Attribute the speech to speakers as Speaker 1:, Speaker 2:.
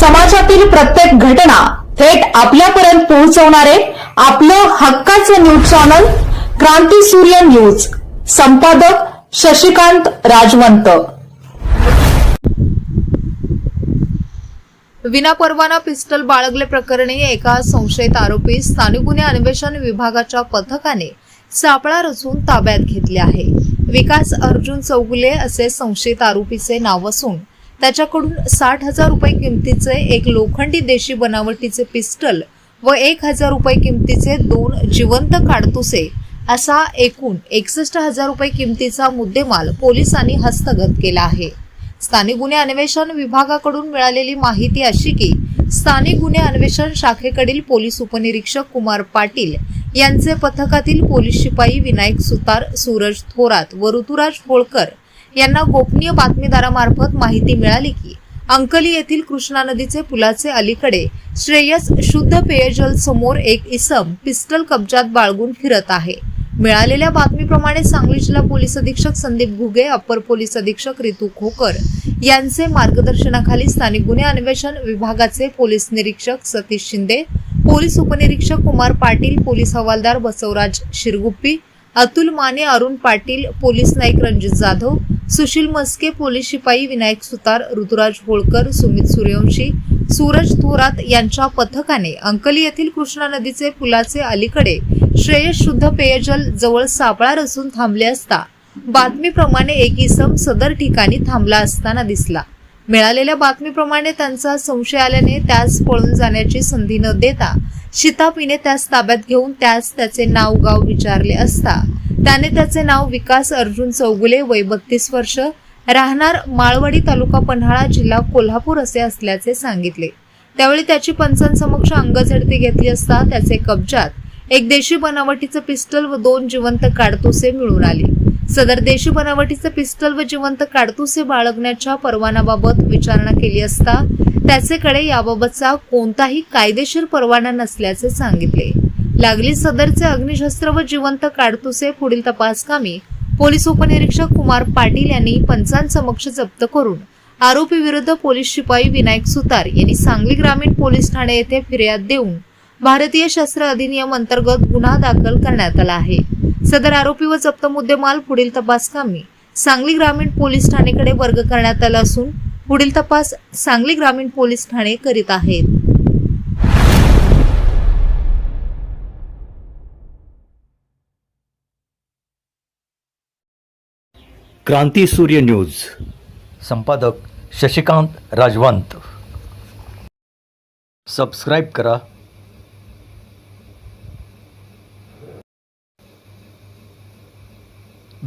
Speaker 1: समाजातील प्रत्येक घटना थेट आपल्यापर्यंत पोहोचवणारे आपलं हक्काचं न्यूज चॅनल क्रांती सूर्य न्यूज. संपादक शशिकांत राजवंत.
Speaker 2: विनापरवाना पिस्टल बाळगले प्रकरणी एका संशयित आरोपी स्थानिक गुन्हे अन्वेषण विभागाच्या पथकाने सापळा रचून ताब्यात घेतले आहे. विकास अर्जुन चौगुले असे संशयित आरोपीचे नाव असून त्याच्याकडून साठ हजार रुपये किमतीचे एक लोखंडी देशी बनावटीचे पिस्टल व एक हजार रुपये किमतीचे दोन जिवंत काडतुसे असा एकूण एकसष्ट हजार रुपये किमतीचा मुद्देमाल पोलिसांनी हस्तगत केला आहे. स्थानिक गुन्हे अन्वेषण विभागाकडून मिळालेली माहिती अशी की स्थानिक गुन्हे अन्वेषण शाखेकडील पोलीस उपनिरीक्षक कुमार पाटील यांचे पथकातील पोलीस शिपाई विनायक सुतार सूरज थोरात व ऋतुराज होळकर यांना गोपनीय बातमीदारामार्फत माहिती मिळाली की अंकली येथील कृष्णा नदीचे पुलाचे अलीकडे श्रेयस शुद्ध पेयजल समोर एक इसम पिस्टल कब्जात बाळगून फिरत आहे. मिळालेल्या बातमीप्रमाणे सांगली जिल्हा पोलीस अधीक्षक संदीप घुगे अप्पर पोलीस अधीक्षक रितू खोकर यांचे मार्गदर्शनाखाली स्थानिक गुन्हे अन्वेषण विभागाचे पोलीस निरीक्षक सतीश शिंदे पोलीस उपनिरीक्षक कुमार पाटील पोलीस हवालदार बसवराज शिरगुप्पी अतुल माने अरुण पाटील पोलीस नाईक रणजित जाधव सुशील मस्के पोलीस शिपाई विनायक सुतार ऋतुराज होळकर सुमित सूर्यवंशी सूरज थोरात यांच्या पथकाने अंकली येथील कृष्णा नदीचे पुलाचे अलीकडे श्रेयस शुद्ध पेयजल जवळ सापळा रचून थांबले असता बातमीप्रमाणे एक इसम सदर ठिकाणी थांबला असताना दिसला. मिळालेल्या बातमीप्रमाणे त्यांचा संशय आल्याने त्यास पळून जाण्याची संधी न देता शितापीने त्यास ताब्यात घेऊन त्यास त्याचे नाव गाव विचारले असता. त्याने त्याचे नाव विकास अर्जुन चौगुले वय बत्तीस वर्ष राहणार माळवाडी तालुका पन्हाळा जिल्हा कोल्हापूर असे असल्याचे सांगितले. त्यावेळी त्याची पंचांसमक्ष अंगझडती घेतली असता त्याचे कब्जात एक देशी बनावटीचं पिस्टल व दोन जिवंत काडतुसे मिळून आली. सदर देशी बनावटीचं पिस्टल व जिवंत काडतुसे बाळगण्याच्या परवानाबाबत विचारणा केली असता त्याचेकडे याबाबतचा कोणताही कायदेशीर परवाना नसल्याचे सांगितले. लागली सदरचे अग्निशस्त्र व जिवंत काडतुसे पुढील तपासकामी पोलीस उपनिरीक्षक कुमार पाटील यांनी पंचांसमक्ष जप्त करून आरोपी विरुद्ध पोलीस शिपाई विनायक सुतार यांनी सांगली ग्रामीण पोलीस ठाणे येथे फिर्याद देऊन भारतीय शस्त्र अधिनियम अंतर्गत गुन्हा दाखल करण्यात आला आहे. सदर आरोपी व जप्त मुद्देमाल पुढील तपासकामी सांगली ग्रामीण पोलीस ठाणेकडे वर्ग करण्यात आला असून पुढील तपास सांगली ग्रामीण पोलीस ठाणे करीत आहेत.
Speaker 3: क्रांती सूर्य न्यूज. संपादक शशिकांत राजवंत. सबस्क्राईब करा.